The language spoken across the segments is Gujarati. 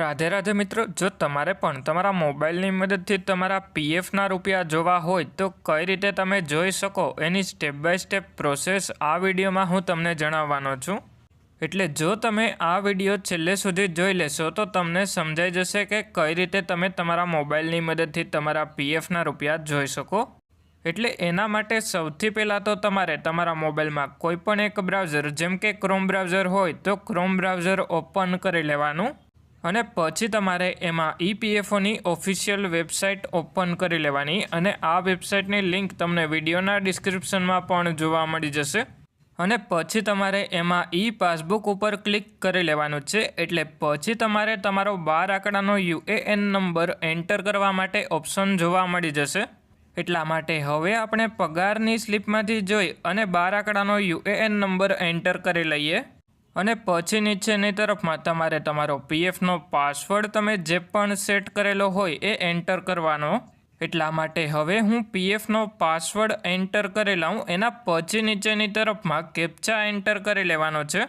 રાધે રાધે મિત્રો, જો તમારે પણ તમારા મોબાઈલની મદદથી તમારા પીએફના રૂપિયા જોવા હોય તો કઈ રીતે તમે જોઈ શકો એની સ્ટેપ બાય સ્ટેપ પ્રોસેસ આ વિડીયોમાં હું તમને જણાવવાનો છું. એટલે જો તમે આ વીડિયો છેલ્લે સુધી જોઈ લેશો તો તમને સમજાઈ જશે કે કઈ રીતે તમે તમારા મોબાઈલની મદદથી તમારા પીએફના રૂપિયા જોઈ શકો. એટલે એના માટે સૌથી પહેલાં તો તમારે તમારા મોબાઈલમાં કોઈ પણ એક બ્રાઉઝર, જેમ કે ક્રોમ બ્રાઉઝર હોય તો ક્રોમ બ્રાઉઝર ઓપન કરી લેવાનું. અને પછી તમારે એમાં ઈપીએફઓની ઓફિશિયલ વેબસાઇટ ઓપન કરી લેવાની અને આ વેબસાઇટની લિંક તમને વિડીયોના ડિસ્ક્રિપ્શનમાં પણ જોવા મળી જશે. અને પછી તમારે એમાં ઈ પાસબુક ઉપર ક્લિક કરી લેવાનું છે, એટલે પછી તમારે તમારો બાર આંકડાનો યુએએન નંબર એન્ટર કરવા માટે ઓપ્શન જોવા મળી જશે. એટલા માટે હવે આપણે પગારની સ્લિપમાંથી જોઈ અને બાર આંકડાનો યુએએન નંબર એન્ટર કરી લઈએ. અને પછી નીચેની તરફમાં તમારે તમારો પીએફનો પાસવર્ડ તમે જે પણ સેટ કરેલો હોય એ એન્ટર કરવાનો. એટલા માટે હવે હું પીએફનો પાસવર્ડ એન્ટર કરી લઉં એના પછી નીચેની તરફમાં કેપ્ચા એન્ટર કરી લેવાનો છે.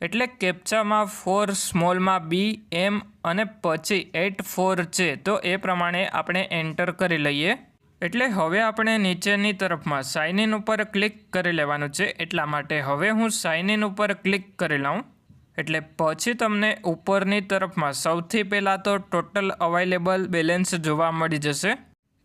એટલે કેપ્ચામાં ફોર સ્મોલમાં બી એમ અને પછી એટ ફોર છે. તો એ પ્રમાણે આપણે એન્ટર કરી લઈએ. એટલે હવે આપણે નીચેની તરફમાં સાઇન ઇન ઉપર ક્લિક કરી લેવાનું છે. એટલા માટે હવે હું સાઇન ઇન ઉપર ક્લિક કરી લઉં. એટલે પછી તમને ઉપરની તરફમાં સૌથી પહેલાં તો ટોટલ અવાઇલેબલ બેલેન્સ જોવા મળી જશે.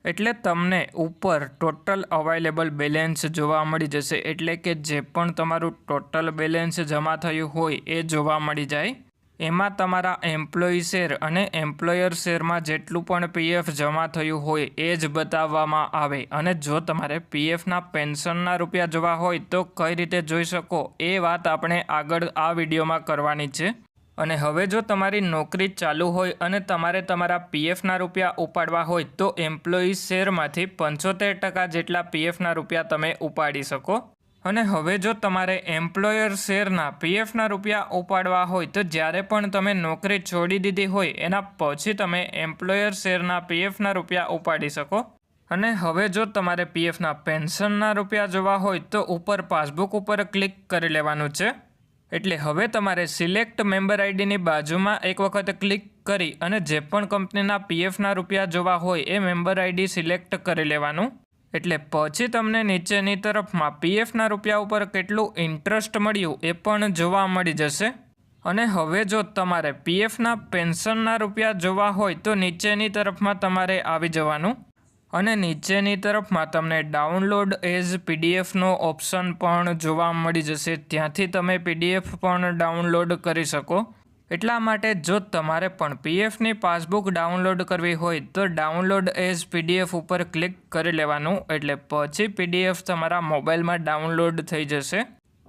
એટલે તમને ઉપર ટોટલ અવાઇલેબલ બેલેન્સ જોવા મળી જશે. એટલે કે જે પણ તમારું ટોટલ બેલેન્સ જમા થયું હોય એ જોવા મળી જાય. એમાં તમારા એમ્પ્લોયી શેર અને એમ્પ્લોયર શેરમાં જેટલું પણ પીએફ જમા થયું હોય એ જ બતાવવામાં આવે. અને જો તમારે પીએફના પેન્શનના રૂપિયા જોવા હોય તો કઈ રીતે જોઈ શકો? એ વાત આપણે આગળ આ વિડીયોમાં કરવાની છે. અને હવે જો તમારી નોકરી ચાલુ હોય અને તમારે તમારા પીએફના રૂપિયા ઉપાડવા હોય તો એમ્પ્લોયી શેરમાંથી પંચોતેર ટકા જેટલા પીએફના રૂપિયા તમે ઉપાડી શકો. અને હવે જો તમારે એમ્પ્લોયર શેરના પીએફના રૂપિયા ઉપાડવા હોય તો જ્યારે પણ તમે નોકરી છોડી દીધી હોય, એના પછી તમે એમ્પ્લોયર શેરના પીએફના રૂપિયા ઉપાડી શકો. અને હવે જો તમારે પીએફના પેન્શનના રૂપિયા જોવા હોય તો ઉપર પાસબુક ઉપર ક્લિક કરી લેવાનું છે. એટલે હવે તમારે સિલેક્ટ મેમ્બર આઈડીની બાજુમાં એક વખત ક્લિક કરી અને જે પણ કંપનીના પીએફના રૂપિયા જોવા હોય, એ મેમ્બર આઈડી સિલેક્ટ કરી લેવાનું. એટલે પછી તમને નીચેની તરફમાં પીએફના રૂપિયા ઉપર કેટલું ઇન્ટરેસ્ટ મળ્યું એ પણ જોવા મળી જશે. અને હવે જો તમારે પીએફના પેન્શનના રૂપિયા જોવા હોય તો નીચેની તરફમાં તમારે આવી જવાનું. અને નીચેની તરફમાં તમને ડાઉનલોડ એઝ પીડીએફનો ઓપ્શન પણ જોવા મળી જશે. ત્યાંથી તમે પીડીએફ પણ ડાઉનલોડ કરી શકો. એટલા માટે જો તમારે પણ પીએફની પાસબુક ડાઉનલોડ કરવી હોય, તો ડાઉનલોડ એઝ પીડીએફ ઉપર ક્લિક કરી લેવાનું. એટલે પછી પીડીએફ તમારા મોબાઈલમાં ડાઉનલોડ થઈ જશે.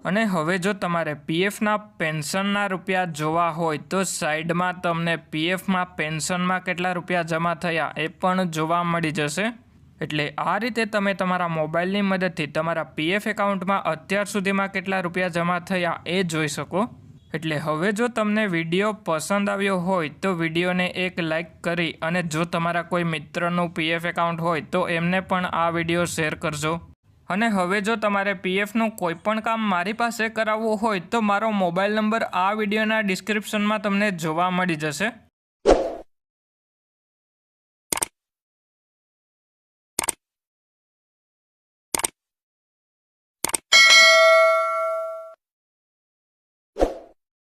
અને હવે જો તમારે પીએફના પેન્શનના રૂપિયા જોવા હોય, તો સાઈડમાં તમને પીએફમાં પેન્શનમાં કેટલા રૂપિયા જમા થયા એ પણ જોવા મળી જશે. એટલે આ રીતે તમે તમારા મોબાઈલની મદદથી તમારા પીએફ એકાઉન્ટમાં અત્યાર સુધીમાં કેટલા રૂપિયા જમા થયા એ જોઈ શકો. એટલે હવે જો તમને વીડિયો પસંદ આવ્યો હોય તો વિડીયોને એક લાઇક કરી અને જો તમારા કોઈ મિત્રનું પીએફ એકાઉન્ટ હોય તો એમને પણ આ વીડિયો શેર કરજો. અને હવે જો તમારે પીએફનું કોઈ પણ કામ મારી પાસે કરાવવું હોય તો મારો મોબાઈલ નંબર આ વિડીયોના ડિસ્ક્રિપ્શનમાં તમને જોવા મળી જશે.